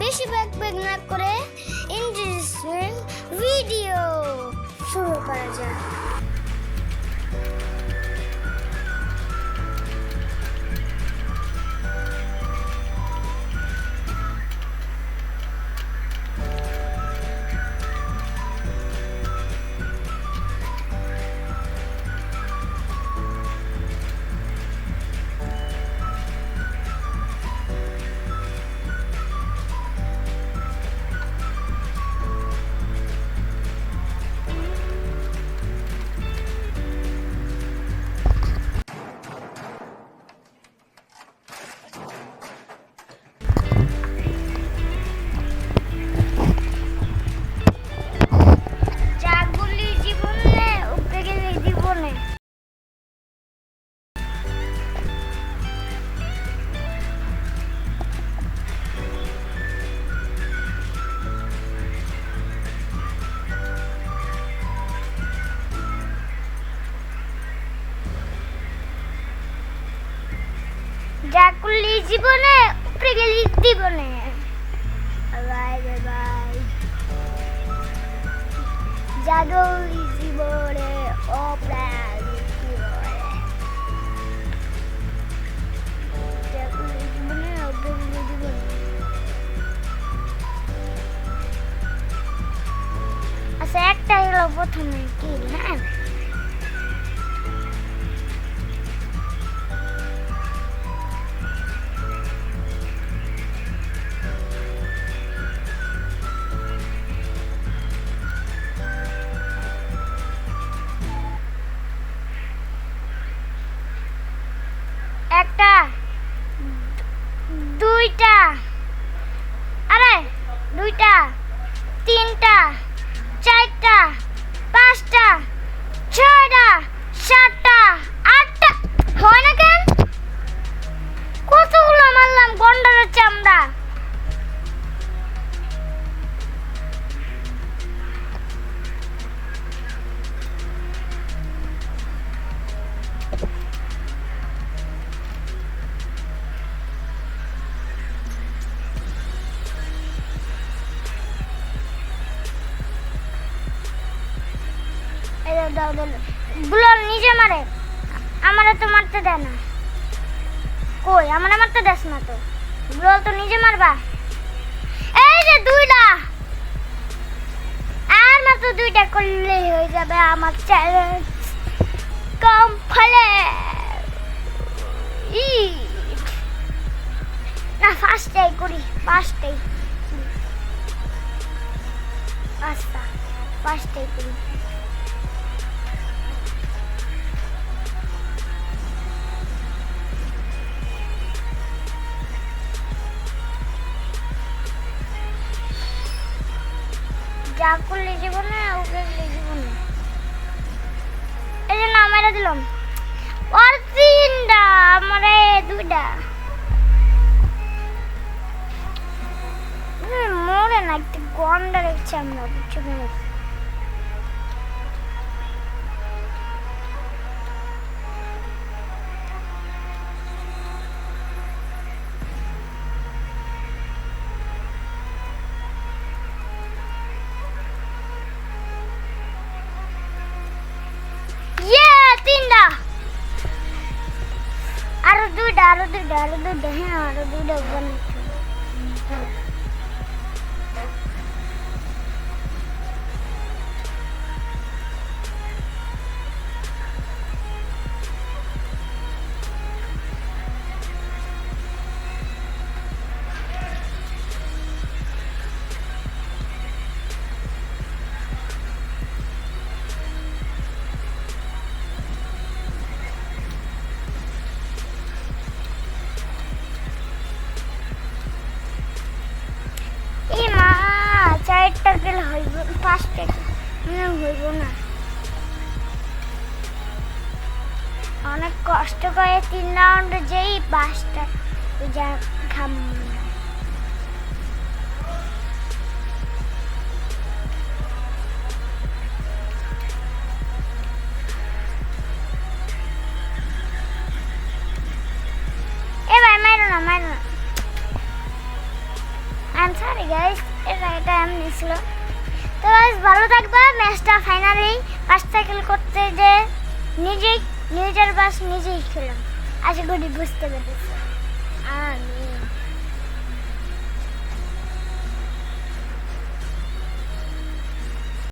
বেশি bag bag না করে ইন্টারেস্টিং ভিডিও শুরু করা যাক। করলি জীবনে উপরে গেলি জীবনে। জাগলি জীবনে অপ্রাণী আচ্ছা একটা হলো প্রথমে কি হ্যাঁ? দুইটা। আরে দুইটা। তিনটা। দাও, দাও, দাও। নিজে মারে। আমারে তো মারতে দেয় না। কই আমারে মারতে দেস না তো? বুলল তো নিজে মারবা। এই যে দুইটা। আর মাত্র দুইটা করলেই হয়ে যাবে আমার চ্যালেঞ্জ কম ফলে ই না ফার্স্টেই করি ফার্স্টেই পাঁচটা ফার্স্টেই করি। যা করলে না, ওকে না। এই জন্য আমরা দিলাম। ওর তিনটা, আমারে দুইটা। মরে না একটু গন্ডা রেখেছি আমরা, বুঝছ দুইটা আরও দুইটা হ্যাঁ আরও দুইটা চারটা হইব পাঁচটা মনে হইব না। অনেক কষ্ট করে তিন রাউন্ড যেই পাঁচটা যা ঘাম এবার মারো না মারো না। আই এম সরি তো ভালো থাকবা। ম্যাচটা ফাইনালি পাঁচ খেল করতে যে নিজেই, নিজের বাস নিজেই খেলাম। আশা করি বুঝতে পেরেছি। আমি